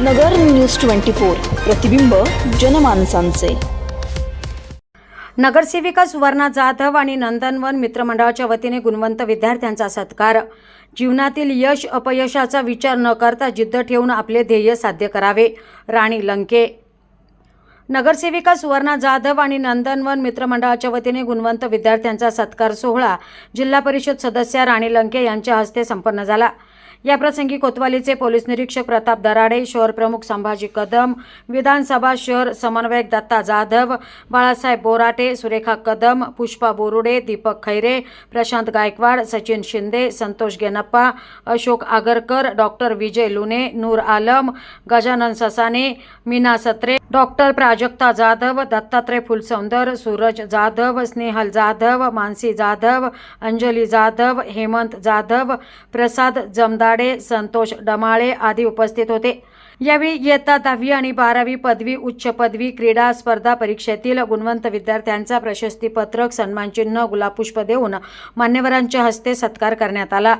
नगर news twenty four प्रतिबिंब जनमानसांचे. नगरसेविका सुवर्णा जाधव आणि नंदनवन मित्रमंडळाच्या वतीने गुणवंत विद्यार्थ्यांचा सत्कार. जीवनातील यश अपयशाचा विचार न करता जिद्द ठेवून आपले ध्येय साध्य करावे राणी लंके. नगरसेविका सुवर्णा जाधव आणि नंदनवन मित्रमंडळाच्या वतीने गुणवंत विद्यार्थ्यांचा सत्कार सोहळा जिल्हा परिषद सदस्या राणी लंके यांच्या हस्ते संपन्न झाला. याप्रसंगी कोतवालीचे पोलीस निरीक्षक प्रताप दराडे शहर प्रमुख संभाजी कदम विधानसभा शहर समन्वयक दत्ता जाधव बाळासाहेब बोराटे सुरेखा कदम पुष्पा बोरुडे दीपक खैरे प्रशांत गायकवाड सचिन शिंदे संतोष गेनप्पा अशोक आगरकर डॉक्टर विजय लुने नूर आलम गजानन ससाने मीना सत्रे डॉक्टर प्राजक्ता जाधव दत्तात्रय फुलसौंदर सूरज जाधव स्नेहल जाधव मानसी जाधव अंजली जाधव हेमंत जाधव प्रसाद जमदाडे संतोष डमाळे आदी उपस्थित होते. यावेळी इयत्ता दहावी आणि बारावी पदवी उच्च पदवी क्रीडा स्पर्धा परीक्षेतील गुणवंत विद्यार्थ्यांचा प्रशस्तीपत्रक सन्मानचिन्ह गुलाबपुष्प देऊन मान्यवरांच्या हस्ते सत्कार करण्यात आला.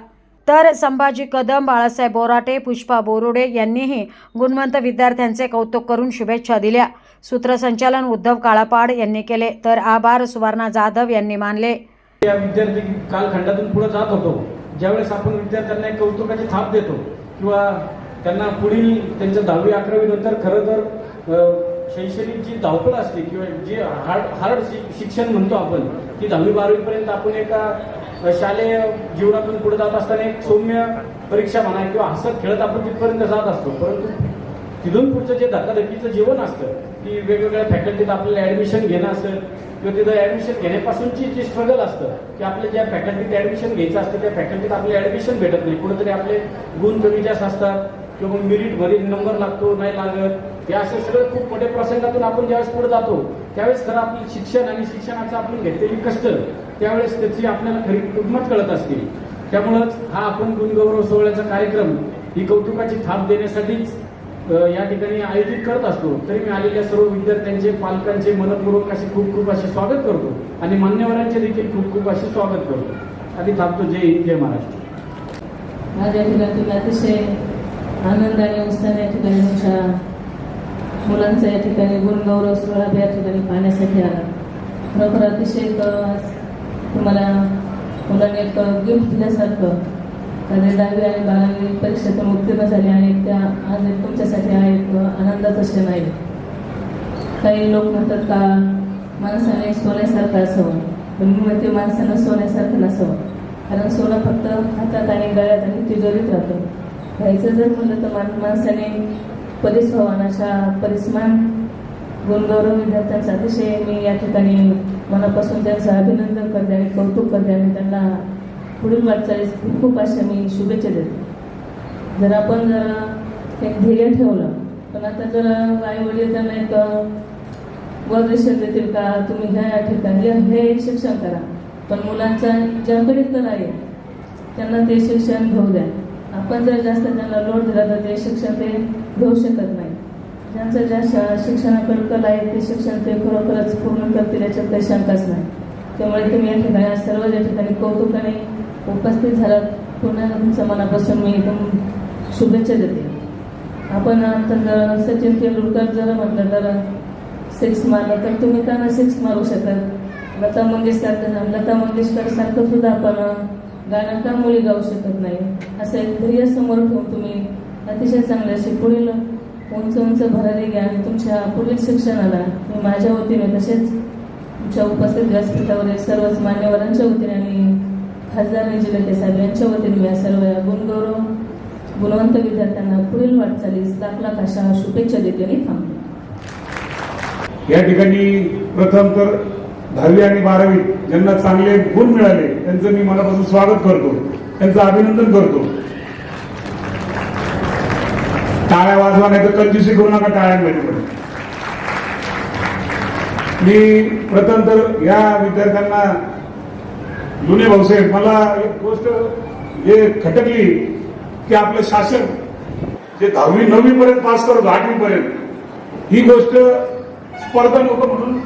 तर संभाजी कदम बाळासाहेब बोराटे पुष्पा बोरुडे यांनीही गुणवंत विद्यार्थ्यांचे कौतुक करून शुभेच्छा दिल्या. सूत्रसंचालन उद्धव काळापाड यांनी केले तर आभार सुवर्णा जाधव यांनी मानले. या विद्यार्थी कालखंडातून पुढे जात होतो. ज्यावेळेस आपण विद्यार्थ्यांना एक कौतुकाची थाप देतो किंवा त्यांना पुढील त्यांच्या दहावी अकरावी नंतर खरं तर शैक्षणिक जी धावपळ असते किंवा जे हार्ड हार्ड शिक्षण म्हणतो आपण ती दहावी बारावी पर्यंत आपण एका शालेय जीवनातून पुढे जात असताना एक सौम्य परीक्षा म्हणा किंवा हसत खेळत आपण तिथपर्यंत जात असतो. परंतु तिथून पुढचं जे धकाधकीचं जीवन असतं की वेगवेगळ्या फॅकल्टीत आपल्याला ऍडमिशन घेणं असेल किंवा तिथं ऍडमिशन घेण्यापासूनची जी स्ट्रगल असतं की आपल्या ज्या फॅकल्टीत ऍडमिशन घ्यायचं असतं त्या फॅकल्टीत आपल्याला ऍडमिशन भेटत नाही. कुठेतरी आपले गुण कमी जास्त असतात किंवा मग मेरिटमध्ये नंबर लागतो नाही लागत. हे असे सगळं खूप मोठ्या प्रसंगातून आपण ज्यावेळेस पुढे जातो त्यावेळेस खरं आपलं शिक्षण आणि शिक्षणाचं आपण घेतलेली कष्ट त्यावेळेस त्याची आपल्याला खरी किंमत कळत असते त्यामुळंच हा आपण गुणगौरव सोहळ्याचा कार्यक्रम ही कौतुकाची थाप देण्यासाठीच या ठिकाणी आयोजित करत असतो. तरी मी आलेल्या सर्व विद्यार्थ्यांचे पालकांचे मनपूर्वक असे खूप खूप असे स्वागत करतो आणि मान्यवरांचे देखील खूप खूप असे स्वागत करतो. आधी थांबतो. जय हिंद जय महाराष्ट्र. माझ्या या ठिकाणी अतिशय आनंदाने उत्साहाने या ठिकाणी तुमच्या मुलांचा या ठिकाणी गुणगौरव सोहळा या ठिकाणी पाहण्यासाठी आला. खरोखर अतिशय तुम्हाला मुलांनी एक गिफ्ट दिल्यासारखं. कारण दहावी आणि बारावी परीक्षेतून उत्तीर्ण झाले आणि त्या आज एक तुमच्यासाठी हा एक आनंदाचा क्षण आहे. काही लोक म्हणतात का माणसाने सोन्यासारखं असावं. पण मी म्हणते माणसानं सोन्यासारखं नसावं. कारण सोनं फक्त हातात आणि गळ्यात आणि तिजोरीत राहतं. घ्यायचं जर म्हणलं तर माणसाने परिस्वानाच्या परिस्मान गुणगौरव विद्यार्थ्यांचं अतिशय मी या ठिकाणी मनापासून त्यांचं अभिनंदन करते आणि कौतुक करते आणि त्यांना पुढील वाटचालीस खूप खूप अशा मी शुभेच्छा देते. जर आपण जर एक ध्येय ठेवलं पण आता जर आई वडील त्यांना एक वरदेशन देतील का तुम्ही ह्या या ठिकाणी हे एक शिक्षण करा. पण मुलांच्या ज्याकडे तर आहे त्यांना ते शिक्षण घेऊ द्या. आपण जर जास्त त्यांना लोड दिला तर ते शिक्षण ते घेऊ शकत नाही. ज्यांचं ज्या शा- शिक्षणाकडे कला आहे ते शिक्षण ते खरोखरच पूर्ण करतील याच्यात काही शंकाच नाही. त्यामुळे तुम्ही या ठिकाणी सर्व या ठिकाणी कौतुकाने उपस्थित झालात पुन्हा तुमच्या मनापासून मी एकदम शुभेच्छा देते. आपण आता सचिन तेंडुलकर जर म्हटलं तर सिक्स मारलं तर तुम्ही का ना सिक्स मारू शकत? लता मंगेशकर लता मंगेशकर सारखं सुद्धा आपण गाणं का मुली गाऊ शकत नाही? असं एक ध्येय समोर ठेवून तुम्ही अतिशय चांगले असे पुढील उंच उंच भरारी घ्या आणि तुमच्या पुढील शिक्षणाला मी माझ्या वतीने तसेच तुमच्या उपस्थित व्यासपीठावरील सर्वच मान्यवरांच्या वतीने आणि खासदार निजिलके साहेब यांच्या वतीने मी या सर्व या गुणगौरव गुणवंत विद्यार्थ्यांना पुढील वाटचालीस लाख लाख अशा शुभेच्छा देते आणि थांबते. या ठिकाणी प्रथम तर दहावी आणि बारावी ज्यांना चांगले गुण मिळाले त्यांचं मी मनापासून स्वागत करतो. त्यांचं अभिनंदन करतो. टाळ्या वाजवा नाही तर कंजूसी करू नका टाळ्यांमध्ये पण मी प्रथम तर या विद्यार्थ्यांना जुने भाऊसाहेब मला एक गोष्ट हे खटकली की आपलं शासन जे दहावी नववी पर्यंत पास करत आठवी पर्यंत ही गोष्ट स्पर्धा लोक म्हणून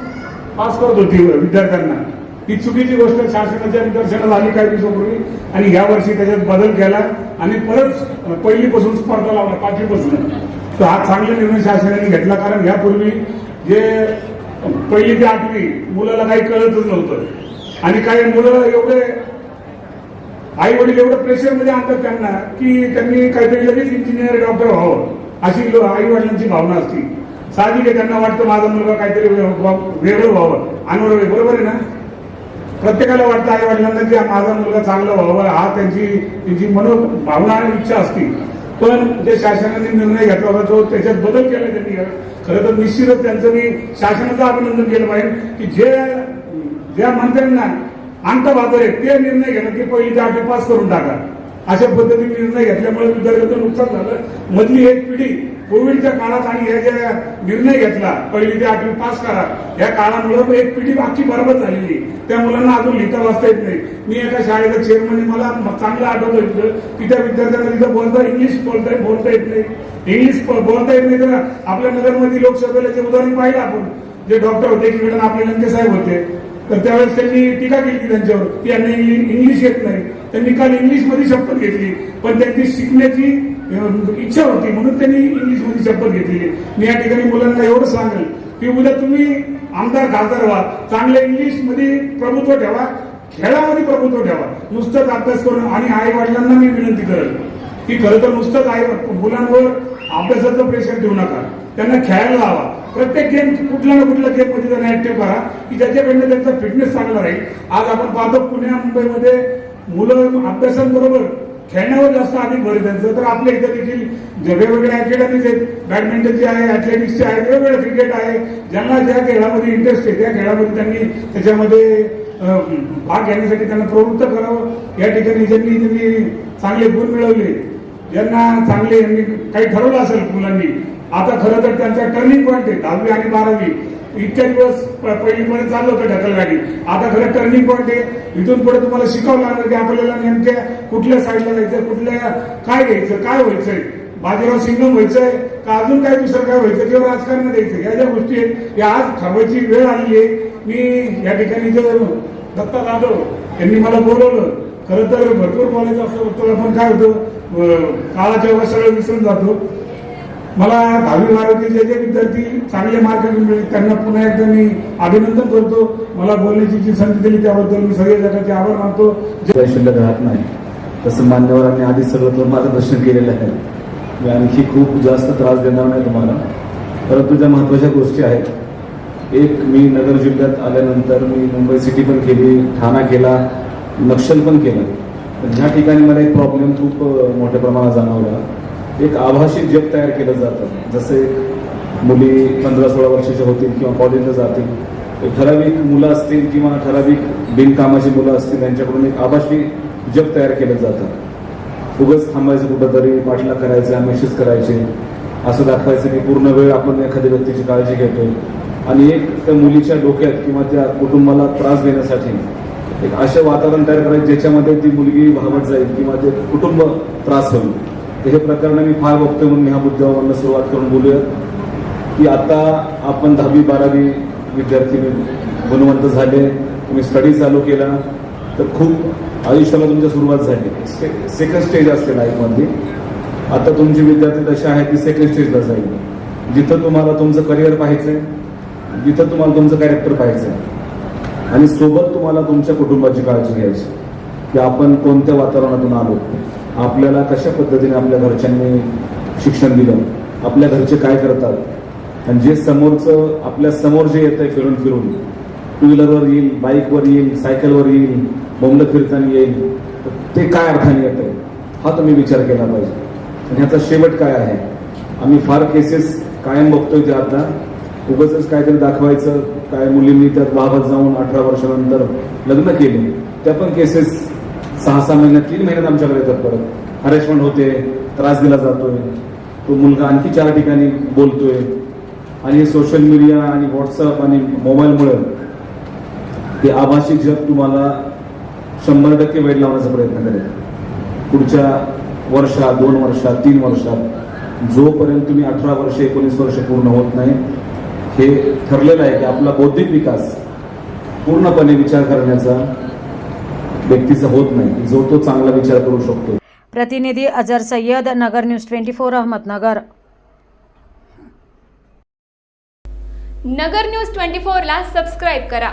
पास करत होती विद्यार्थ्यांना. ही चुकीची गोष्ट शासनाच्या निदर्शनाला आली काही दिवसापूर्वी आणि या वर्षी त्याच्यात बदल केला आणि परत पहिलीपासून स्पर्धा लावला पाचवीपासून. तर हा चांगला निर्णय शासनाने घेतला कारण यापूर्वी जे पहिली ते आठवी मुलाला काही कळतच नव्हतं. आणि काही मुलं एवढे आई वडील एवढं प्रेशरमध्ये आणतात त्यांना की त्यांनी काहीतरी लगेच इंजिनियर डॉक्टर व्हावं अशी आई वडिलांची भावना असते. साहजिक आहे त्यांना वाटतं माझा मुलगा काहीतरी वेगळं व्हावं. आणि बरोबर आहे ना? प्रत्येकाला वाटतं आई वडिलांना की माझा मुलगा चांगला व्हावा हा त्यांची त्यांची मनो भावना आणि इच्छा असती. पण जे शासनाने निर्णय घेतला होता तो त्याच्यात बदल केला त्यांनी खरं तर निश्चितच त्यांचं मी शासनाचं अभिनंदन केलं पाहिजे की जे ज्या मंत्र्यांना अंत बाजार आहे ते निर्णय घेणं की पहिली ते पास करून टाका. अशा पद्धतीने निर्णय घेतल्यामुळे विद्यार्थ्यांचं नुकसान झालं. मधली एक पिढी कोविडच्या काळात आणि या ज्या निर्णय घेतला पहिली ते आठवी पास करा या काळामुळे एक पिढी बाकी बरोबर झालेली. त्या मुलांना अजून लिहिता वाचता येत नाही. मी एका शाळेचा चेअरमन मला चांगलं आठवलं होतं की त्या विद्यार्थ्यांना तिथं बोलता इंग्लिश बोलता बोलता येत नाही. इंग्लिश बोलता येत नाही तर आपल्या नगरमध्ये लोकसभेला जे उदाहरण पाहिलं आपण जे डॉक्टर होते एकीकडे आपले लंके साहेब होते तर त्यावेळेस त्यांनी टीका केली त्यांच्यावर की यांना इंग्लिश येत नाही. त्यांनी काल इंग्लिशमध्ये शपथ घेतली. पण त्यांची शिकण्याची इच्छा होती म्हणून त्यांनी इंग्लिशमध्ये शपथ घेतलेली. मी या ठिकाणी मुलांना एवढं सांगेल की उद्या तुम्ही आमदार खासदार व्हा. चांगल्या इंग्लिशमध्ये प्रभुत्व ठेवा खेळामध्ये प्रभुत्व ठेवा. नुसतंच अभ्यास करून आणि आई वडिलांना मी विनंती करेल की खरं तर नुसतंच आई मुलांवर अभ्यासाचं प्रेशर देऊ नका. त्यांना खेळायला लावा. प्रत्येक गेम कुठला ना कुठला गेममध्ये त्यांना ऍक्टिव्ह करा की ज्याच्याकडनं त्यांचा फिटनेस चांगला राहील. आज आपण पाहतो पुण्या मुंबईमध्ये मुलं अभ्यासाबरोबर खेळण्यावर जास्त अधिक भर आहे त्यांचं तर आपल्या इथं देखील जे वेगवेगळ्या अकॅडमीज आहेत. बॅडमिंटनचे आहे अथलेटिक्सचे आहे वेगवेगळं क्रिकेट आहे. ज्यांना ज्या खेळामध्ये इंटरेस्ट आहे त्या खेळामध्ये त्यांनी त्याच्यामध्ये भाग घेण्यासाठी त्यांना प्रवृत्त करावं. या ठिकाणी ज्यांनी त्यांनी चांगले गुण मिळवले ज्यांना चांगले यांनी काही ठरवलं असेल मुलांनी आता खरं तर त्यांचा टर्निंग पॉईंट आहे दहावी आणि बारावी. इतक्या दिवस प- पहिलीपर्यंत चाललं होतं ढकलगाडी आता खरं टर्निंग पॉईंट आहे. इथून पुढे तुम्हाला शिकावं लागणार की आपल्याला नेमक्या कुठल्या साईडला जायचं कुठल्या काय घ्यायचं काय व्हायचंय? बाजीराव सिंगम व्हायचंय का अजून काय दुसरं काय व्हायचं किंवा राजकारण द्यायचं? या ज्या गोष्टी आहेत या आज थांबायची वेळ आली आहे. मी या ठिकाणी जर दत्ता जाधव यांनी मला बोलवलं. खरं तर भरपूर कॉलेज असं होतं पण काय होतं? काळाच्या सगळं विसरून जातो. मला दहावी बारावीचे जे जे विद्यार्थी चांगले मार्क मिळेल त्यांना पुन्हा एकदा मी अभिनंदन करतो. मला बोलण्याची जी संधी दिली त्याबद्दल मी सगळे जगाचे आभार मानतो. शिल्लक राहत नाही. तसं मान्यवरांनी आधी सर्वत्र माझं मार्गदर्शन केलेलं आहे. मी आणखी खूप जास्त त्रास देणार नाही तुम्हाला. परंतु ज्या महत्त्वाच्या गोष्टी आहेत एक मी नगर जिल्ह्यात आल्यानंतर मी मुंबई सिटी पण केली ठाणा केला नक्षल पण केलं. ह्या ठिकाणी मला एक प्रॉब्लेम खूप मोठ्या प्रमाणात जाणवला. एक आभासी जग तयार केलं जातं. जसे मुली पंधरा सोळा वर्षाच्या होतील किंवा कॉलेजला जातील. ठराविक मुलं असतील किंवा ठराविक बिनकामाची मुलं असतील त्यांच्याकडून एक आभासी जग तयार केलं जातं. उगच थांबायचं कुठंतरी पाठला करायचा मेसेज करायचे. असं दाखवायचं की पूर्ण वेळ आपण एखाद्या व्यक्तीची काळजी घेतोय आणि एक त्या मुलीच्या डोक्यात किंवा त्या कुटुंबाला त्रास देण्यासाठी एक असं वातावरण तयार करायचं ज्याच्यामध्ये ती मुलगी भावत जाईल किंवा ते कुटुंब त्रास होईल. तर हे प्रकरण मी फार बघतोय म्हणून ह्या मुद्द्यावरनं सुरुवात करून बोलूया. की आता आपण दहावी बारावी विद्यार्थी गुणवंत झाले तुम्ही स्टडी चालू केला तर खूप आयुष्याला तुमच्या सुरुवात झाली. सेकंड स्टेज असते लाईफमध्ये आता तुमची विद्यार्थी दशा आहे ती सेकंड स्टेजला जाईल. जिथं तुम्हाला तुमचं करिअर पाहायचंय जिथं तुम्हाला तुमचं कॅरेक्टर पाहायचंय. आणि सोबत तुम्हाला तुमच्या कुटुंबाची काळजी घ्यायची. की आपण कोणत्या वातावरणातून आलो? आपल्याला कशा पद्धतीने आपल्या घरच्यांनी शिक्षण दिलं? आपल्या घरचे काय करतात? आणि जे समोरचं आपल्यासमोर जे येतंय फिरून फिरून टू व्हीलरवर येईल बाईकवर येईल सायकलवर येईल बोंबलं फिरताना येईल तर ते काय अर्थाने येत आहे हा तुम्ही विचार केला पाहिजे. आणि ह्याचा शेवट काय आहे? आम्ही फार केसेस कायम बघतोय ते आता. उगच काहीतरी दाखवायचं. काय मुलींनी त्यात बाबत जाऊन अठरा वर्षानंतर लग्न केले. त्या पण केसेस सहा सहा महिन्यात तीन महिन्यात आमच्याकडे येतात परत हरेशमेंट होते त्रास दिला जातोय. तो मुलगा आणखी चार ठिकाणी बोलतोय. आणि सोशल मीडिया आणि व्हॉट्सअप आणि मोबाईलमुळे ते आभासी जग तुम्हाला शंभर टक्के वेळ लावण्याचा प्रयत्न करेल. पुढच्या वर्षात दोन वर्षात तीन वर्षात जोपर्यंत तुम्ही अठरा वर्ष एकोणीस वर्ष पूर्ण होत नाही हे ठरलेलं आहे की आपला बौद्धिक विकास पूर्णपणे विचार करण्याचा व्यक्तीचं होत नाही. जो तो चांगला विचार करू शकतो. प्रतिनिधी Azhar Sayyad Nagar news twenty four Ahmednagar. Nagar news twenty फोरला सबस्क्राईब करा.